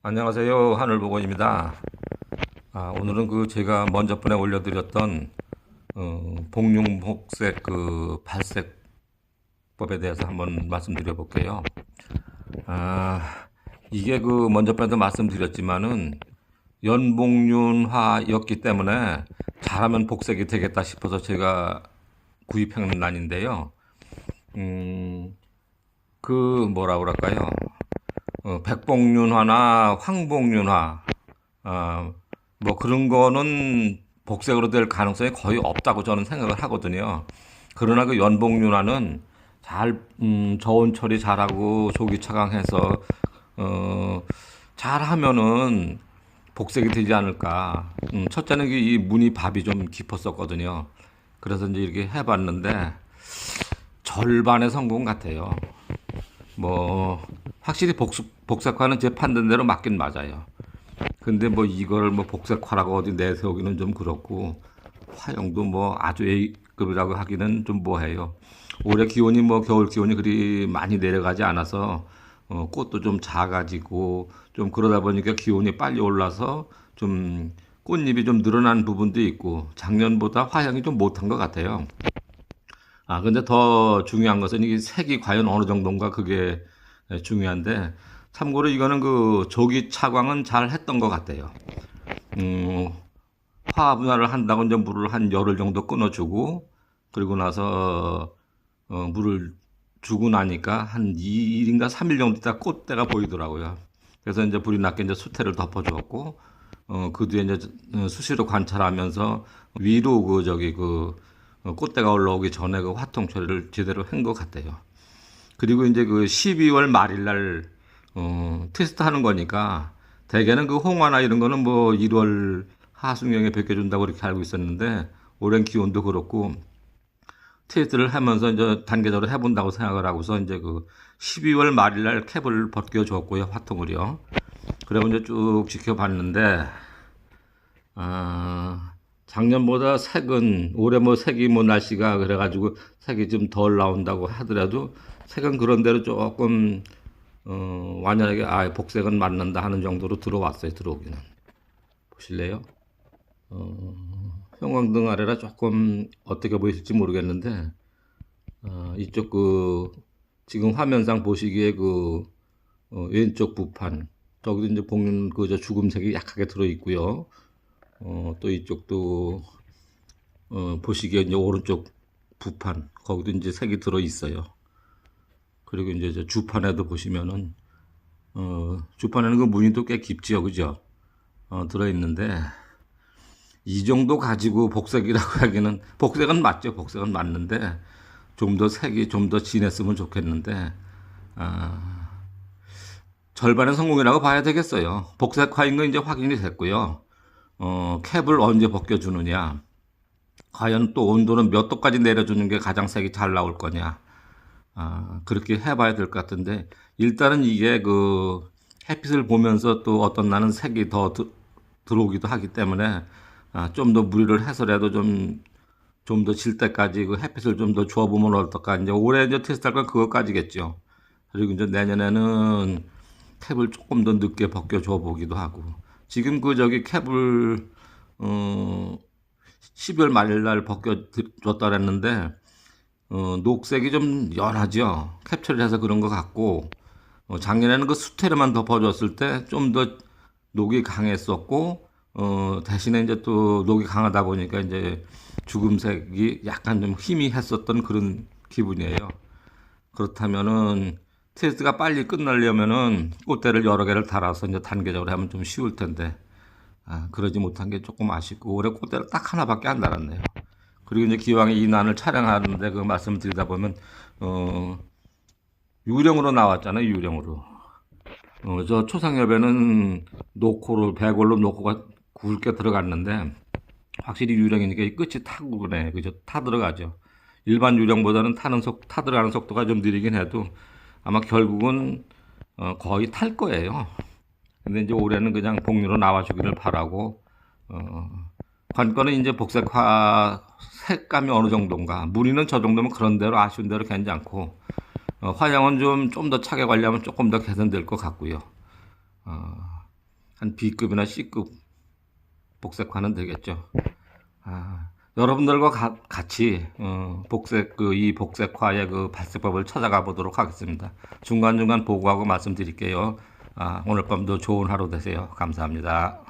안녕하세요. 하늘보건입니다. 아, 오늘은 그 제가 먼저 번에 올려드렸던 어, 복륜복색 그 발색법에 대해서 한번 말씀드려 볼게요. 아, 이게 그 먼저 번에도 말씀드렸지만은 연복륜화였기 때문에 잘하면 복색이 되겠다 싶어서 제가 구입한 난인데요. 음, 그 뭐라 그럴까요? 어, 백복륜화나 황복륜화, 아, 뭐 그런 거는 복색으로 될 가능성이 거의 없다고 저는 생각을 하거든요. 그러나 그 연복륜화는 잘, 음, 저온 처리 잘하고 조기 차강해서, 어, 잘하면은 복색이 되지 않을까. 음, 첫째는 이 문이 밥이 좀 깊었었거든요. 그래서 이제 이렇게 해봤는데 절반의 성공 같아요. 뭐 확실히 복수, 복색화는 제 판단대로 맞긴 맞아요. 근데 뭐 이걸 뭐 복색화라고 어디 내세우기는 좀 그렇고 화형도 뭐 아주 A급이라고 하기는 좀 뭐해요. 올해 기온이 뭐 겨울 기온이 그리 많이 내려가지 않아서 어, 꽃도 좀 작아지고 좀 그러다 보니까 기온이 빨리 올라서 좀 꽃잎이 좀 늘어난 부분도 있고 작년보다 화형이 좀 못한 것 같아요. 아, 근데 더 중요한 것은 이 색이 과연 어느 정도인가 그게 중요한데 참고로 이거는 그 조기 차광은 잘 했던 것 같아요. 음, 분할을 한다고 이제 물을 한 열흘 정도 끊어주고 그리고 나서 어, 물을 주고 나니까 한 2일인가 3일 정도 있다 꽃대가 보이더라고요. 그래서 이제 불이 났게 이제 수태를 덮어주었고 어, 그 뒤에 이제 수시로 관찰하면서 위로 그 저기 그 어, 꽃대가 올라오기 전에 그 화통 처리를 제대로 한 것 같아요. 그리고 이제 그 12월 말일 날 어, 테스트 하는 거니까 대개는 그 홍화나 이런 거는 뭐 1월 하순경에 벗겨준다고 이렇게 알고 있었는데 오랜 기온도 그렇고 테스트를 하면서 이제 단계적으로 해본다고 생각을 하고서 이제 그 12월 말일 날 캡을 벗겨줬고요 화통을요. 그리고 이제 쭉 지켜봤는데 아 작년보다 색은 올해 뭐 색이 뭐 날씨가 그래가지고 색이 좀 덜 나온다고 하더라도 색은 그런 대로 조금 어, 완연하게 아 복색은 맞는다 하는 정도로 들어왔어요 들어오기는 보실래요? 어, 형광등 아래라 조금 어떻게 보이실지 모르겠는데 어, 이쪽 그 지금 화면상 보시기에 그 어, 왼쪽 부판 저기도 이제 복륜 그저 죽음색이 약하게 들어 있고요. 어, 또 이쪽도 어, 보시기에 이제 오른쪽 부판 거기도 이제 색이 들어 있어요. 그리고 이제 저 주판에도 보시면은 어, 주판에는 그 무늬도 꽤 깊지요, 그죠? 어, 들어 있는데 이 정도 가지고 복색이라고 하기는 복색은 맞죠, 복색은 맞는데 좀 더 색이 좀 더 진했으면 좋겠는데 아, 절반의 성공이라고 봐야 되겠어요. 복색화인 건 이제 확인이 됐고요. 어, 캡을 언제 벗겨주느냐. 과연 또 온도는 몇 도까지 내려주는 게 가장 색이 잘 나올 거냐. 아, 그렇게 해봐야 될 것 같은데, 일단은 이게 그 햇빛을 보면서 또 어떤 나는 색이 더 드, 들어오기도 하기 때문에, 아, 좀 더 무리를 해서라도 좀, 좀 더 질 때까지 그 햇빛을 좀 더 줘보면 어떨까. 이제 올해 이제 테스트 할 건 그것까지겠죠. 그리고 이제 내년에는 캡을 조금 더 늦게 벗겨줘 보기도 하고. 지금 그 저기 캡을 어 12월 말일 날 벗겨줬다 그랬는데 어 녹색이 좀 연하죠. 캡처를 해서 그런 것 같고 어 작년에는 그 수태를만 덮어줬을 때 좀 더 녹이 강했었고 어 대신에 이제 또 녹이 강하다 보니까 이제 죽음색이 약간 좀 희미했었던 그런 기분이에요. 그렇다면은 테스트가 빨리 끝나려면은 꽃대를 여러 개를 달아서 이제 단계적으로 하면 좀 쉬울 텐데 아, 그러지 못한 게 조금 아쉽고 올해 꽃대를 딱 하나밖에 안 달았네요. 그리고 이제 기왕에 이 난을 촬영하는데 그 말씀을 드리다 보면 어 유령으로 나왔잖아요 유령으로. 어, 저 초상엽에는 노코를 배골로 노코가 굵게 들어갔는데 확실히 유령이니까 이 끝이 타고 그래 그죠? 타 들어가죠. 일반 유령보다는 타는 속 타 들어가는 속도가 좀 느리긴 해도 아마 결국은 어, 거의 탈 거예요. 근데 이제 올해는 그냥 복류로 나와주기를 바라고 어, 관건은 이제 복색화 색감이 어느 정도인가 무늬는 저 정도면 그런 대로 아쉬운 대로 괜찮고 어, 화장은 좀 좀 더 차게 관리하면 조금 더 개선될 것 같고요. 어, 한 B급이나 C급 복색화는 되겠죠. 아, 여러분들과 가- 같이 어, 복색 그 이 복색화의 그 발색법을 찾아가 보도록 하겠습니다. 중간 중간 보고하고 말씀드릴게요. 아, 오늘 밤도 좋은 하루 되세요. 감사합니다.